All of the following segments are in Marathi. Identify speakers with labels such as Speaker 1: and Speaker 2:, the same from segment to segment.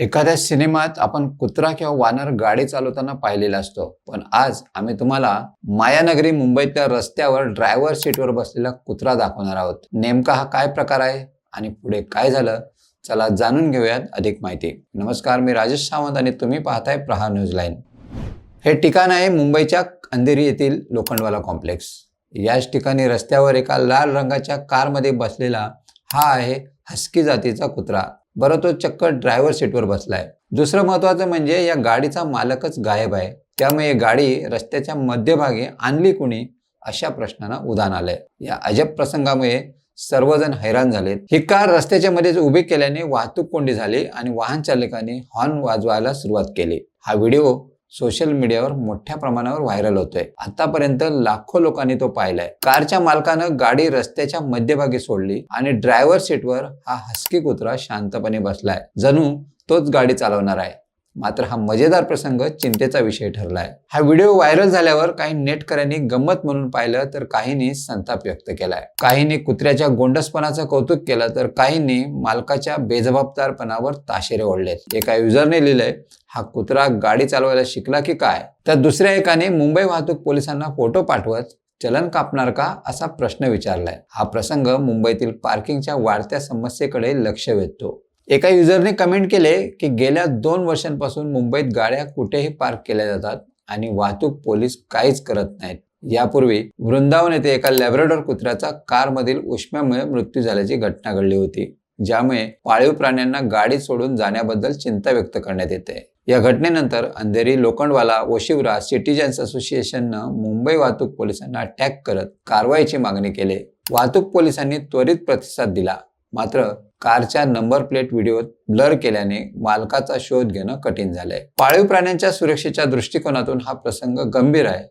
Speaker 1: एखाद्या सिनेमात आपण कुत्रा किंवा वानर गाडी चालवताना पाहिलेला असतो. पण आज आम्ही तुम्हाला मायानगरी मुंबईतल्या रस्त्यावर ड्रायव्हर सीटवर बसलेला कुत्रा दाखवणार आहोत. नेमका हा काय प्रकार आहे आणि पुढे काय झालं? चला जाणून घेऊयात अधिक माहिती. नमस्कार मी राजेश सावंत आणि तुम्ही पाहताय प्रहार न्यूज लाईन. हे ठिकाण आहे मुंबईच्या अंधेरी येथील लोखंडवाला कॉम्प्लेक्स. याच ठिकाणी रस्त्यावर एका लाल रंगाच्या कारमध्ये बसलेला हा आहे हस्की जातीचा कुत्रा. बरं तो चक्क ड्रायव्हर सीटवर बसलाय. दुसरं महत्वाचं म्हणजे या गाडीचा मालकच गायब आहे. त्यामुळे गाडी रस्त्याच्या मध्यभागी आणली कुणी अशा प्रश्नांना उदाहरण आलंय. या अजब प्रसंगामुळे सर्वजण हैराण झालेत. ही कार रस्त्याच्या मध्येच उभी केल्याने वाहतूक कोंडी झाली आणि वाहन चालकाने हॉर्न वाजवायला सुरुवात केली. हा व्हिडिओ सोशल मीडियावर मोठ्या प्रमाणावर व्हायरल होतोय. आतापर्यंत लाखो लोकांनी तो पाहिलाय. कारच्या मालकानं गाडी रस्त्याच्या मध्यभागी सोडली आणि ड्रायव्हर सीटवर हा हस्की कुत्रा शांतपणे बसलाय. जणू तोच गाडी चालवणार आहे. मात्र हा मजेदार प्रसंग चिंतेचा विषय ठरलाय. हा व्हिडिओ व्हायरल झाल्यावर काही नेटकऱ्यांनी गंमत म्हणून पाहिलं तर काहींनी संताप व्यक्त केलाय. काहींनी कुत्र्याच्या गोंडसपणाचं कौतुक केलं तर काहींनी मालकाच्या बेजबाबदारपणावर ताशेरे ओढलेत. एका युजरने लिहिलंय हा कुत्रा गाडी चालवायला शिकला की काय? तर दुसऱ्या एकाने मुंबई वाहतूक पोलिसांना फोटो पाठवत चलन कापणार का? असा प्रश्न विचारलाय. हा प्रसंग मुंबईतील पार्किंगच्या वाढत्या समस्येकडे लक्ष वेधतो. एका युजरने कमेंट केले की गेल्या दोन वर्षांपासून मुंबईत गाड्या कुठेही पार्क केल्या जातात आणि वाहतूक पोलीस काहीच करत नाहीत. यापूर्वी वृंदावन येथे एका लॅब्राडॉर कुत्र्याचा कारमधील उष्म्यामुळे मृत्यू झाल्याची घटना घडली होती ज्यामुळे पाळीव प्राण्यांना गाडी सोडून जाण्याबद्दल चिंता व्यक्त करण्यात येते. या घटनेनंतर अंधेरी लोखंडवाला ओशिवरा सिटीजन्स असोसिएशननं मुंबई वाहतूक पोलिसांना अटॅक करत कारवाईची मागणी केली. वाहतूक पोलिसांनी त्वरित प्रतिसाद दिला. मात्र कारच्या नंबर प्लेट व्हिडिओत ब्लर केल्याने मालकाचा शोध घेणं कठीण झालंय. पाळीव प्राण्यांच्या सुरक्षेच्या दृष्टिकोनातून हा प्रसंग गंभीर आहे.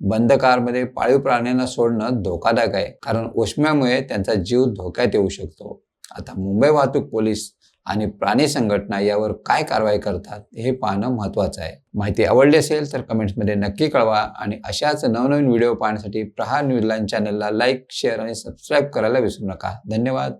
Speaker 1: बंद कारमध्ये पाळीव प्राण्यांना सोडणं धोकादायक आहे कारण उष्म्यामुळे त्यांचा जीव धोक्यात येऊ शकतो. आता मुंबई वाहतूक पोलीस आणि प्राणी संघटना यावर काय कारवाई करतात हे पाहणं महत्वाचं आहे. माहिती आवडली असेल तर कमेंट्समध्ये नक्की कळवा आणि अशाच नवनवीन व्हिडिओ पाहण्यासाठी प्रहार न्यूजलाईन चॅनलला लाईक शेअर आणि सबस्क्राईब करायला विसरू नका. धन्यवाद.